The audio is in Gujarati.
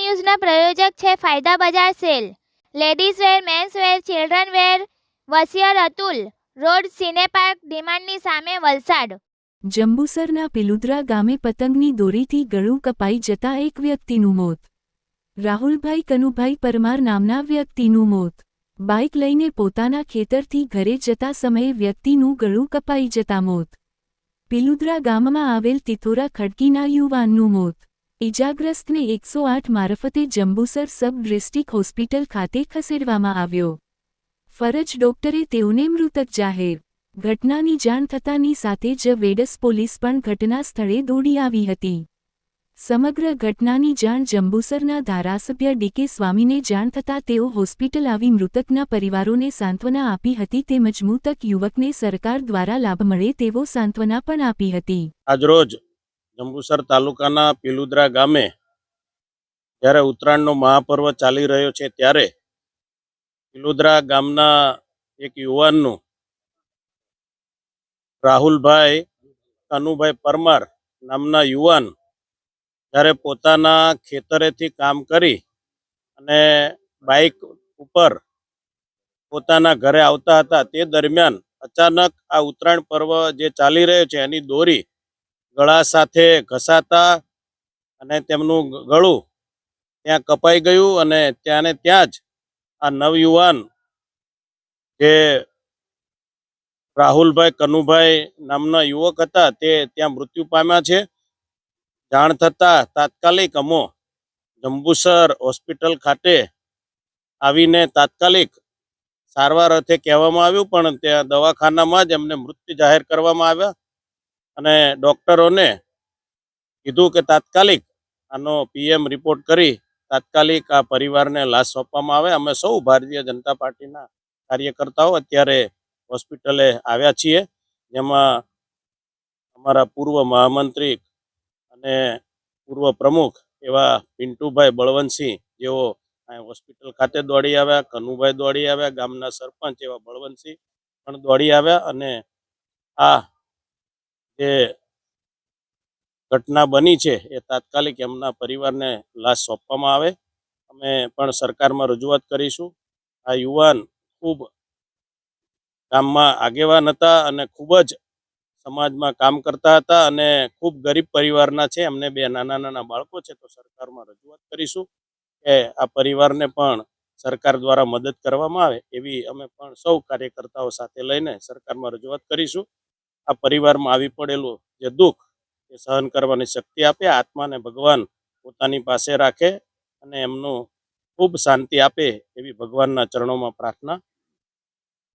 ન્યૂઝના પ્રયોજક છે Fayda Bazaar sale. Ladies wear, men's wear, children wear, વસિયર Atul. Road cine park ડિમાન્ડની સામે વલસાડ. જંબુસરના પિલુદ્રા ગામે પતંગની દોરીથી ગળું કપાઈ જતા એક વ્યક્તિનું મોત. રાહુલભાઈ કનુભાઈ પરમાર નામના વ્યક્તિનું મોત. બાઇક લઈને પોતાના ખેતરથી ઘરે જતા સમયે વ્યક્તિનું ગળું કપાઈ જતા મોત. પિલુદ્રા ગામમાં આવેલ તિથોરા ખડકીના યુવાનનું મોત. ઇજાગ્રસ્તને એકસો આઠ મારફતે જંબુસર સબ ડિસ્ટ્રિક્ટ હોસ્પિટલ ખાતે ખસેડવામાં આવ્યો. ફરજ ડોક્ટરે તેઓને મૃતક જાહેર. ઘટનાની જાણ થતાની સાથે જ વેડસ પોલીસ પણ ઘટના સ્થળે દોડી આવી હતી. સમગ્ર ઘટનાની જાણ જંબુસરના ધારાસભ્ય ડીકે સ્વામીને જાણ થતાં તેઓ હોસ્પિટલ આવી મૃતકના પરિવારોને સાંત્વના આપી હતી તેમજ મૃતક યુવકને સરકાર દ્વારા લાભ મળે તેવો સાંત્વના પણ આપી હતી. આજરોજ જંબુસર તાલુકાના પિલુદરા ગામે જ્યારે ઉત્તરાયણનો મહાપર્વ ચાલી રહ્યો છે ત્યારે પિલુદરા ગામના એક યુવાનનું રાહુલભાઈ, કનુભાઈ પરમાર નામના યુવાન જ્યારે પોતાના ખેતરેથી કામ કરી અને બાઇક ઉપર પોતાના ઘરે આવતા હતા, તે દરમિયાન અચાનક આ ઉત્તરાયણ પર્વ જે ચાલી રહ્યો છે, એની દોરી ગળા સાથે ઘસાતા અને તેમનું ગળું ત્યાં કપાઈ ગયું અને ત્યાંને ત્યાં જ આ નવયુવાન જે રાહુલભાઈ કનુભાઈ નામના યુવક હતા તે ત્યાં મૃત્યુ પામ્યા છે. જાણ થતા તાત્કાલિક અમો જંબુસર હોસ્પિટલ ખાતે આવીને તાત્કાલિક સારવાર અર્થે કહેવામાં આવ્યું, પણ ત્યાં દવાખાનામાં જ એમને મૃત્યુ જાહેર કરવામાં આવ્યા. અને ડૉક્ટરોને કીધું કે તાત્કાલિક આનો પીએમ રિપોર્ટ કરી તાત્કાલિક આ પરિવારને લાશ સોંપવામાં આવે. અમે સૌ ભારતીય જનતા પાર્ટીના કાર્યકર્તાઓ અત્યારે હોસ્પિટલે આવ્યા છીએ. જેમાં અમારા પૂર્વ મહામંત્રી અને પૂર્વ પ્રમુખ એવા પિન્ટુભાઈ બળવંતસિંહ જેઓ હોસ્પિટલ ખાતે દોડી આવ્યા, કનુભાઈ દોડી આવ્યા, ગામના સરપંચ એવા બળવંતસિંહ પણ દોડી આવ્યા અને આ જે ઘટના બની છે એ તાત્કાલિક એમના પરિવારને લાશ સોંપવામાં આવે. અમે પણ સરકારમાં રજૂઆત કરીશું. આ યુવાન ખૂબ ગામમાં આગેવાન હતા અને ખૂબ જ સમાજમાં કામ કરતા હતા અને ખૂબ ગરીબ પરિવારના છે. એમને બે નાના નાના બાળકો છે તો સરકારમાં રજૂઆત કરીશું કે આ પરિવારને પણ સરકાર દ્વારા મદદ કરવામાં આવે એવી અમે પણ સૌ કાર્યકર્તાઓ સાથે લઈને સરકારમાં રજૂઆત કરીશું. આ પરિવારમાં આવી પડેલું જે દુઃખ એ સહન કરવાની શક્તિ આપે, આત્માને ભગવાન પોતાની પાસે રાખે અને એમનું ખૂબ શાંતિ આપે એવી ભગવાનના ચરણોમાં પ્રાર્થના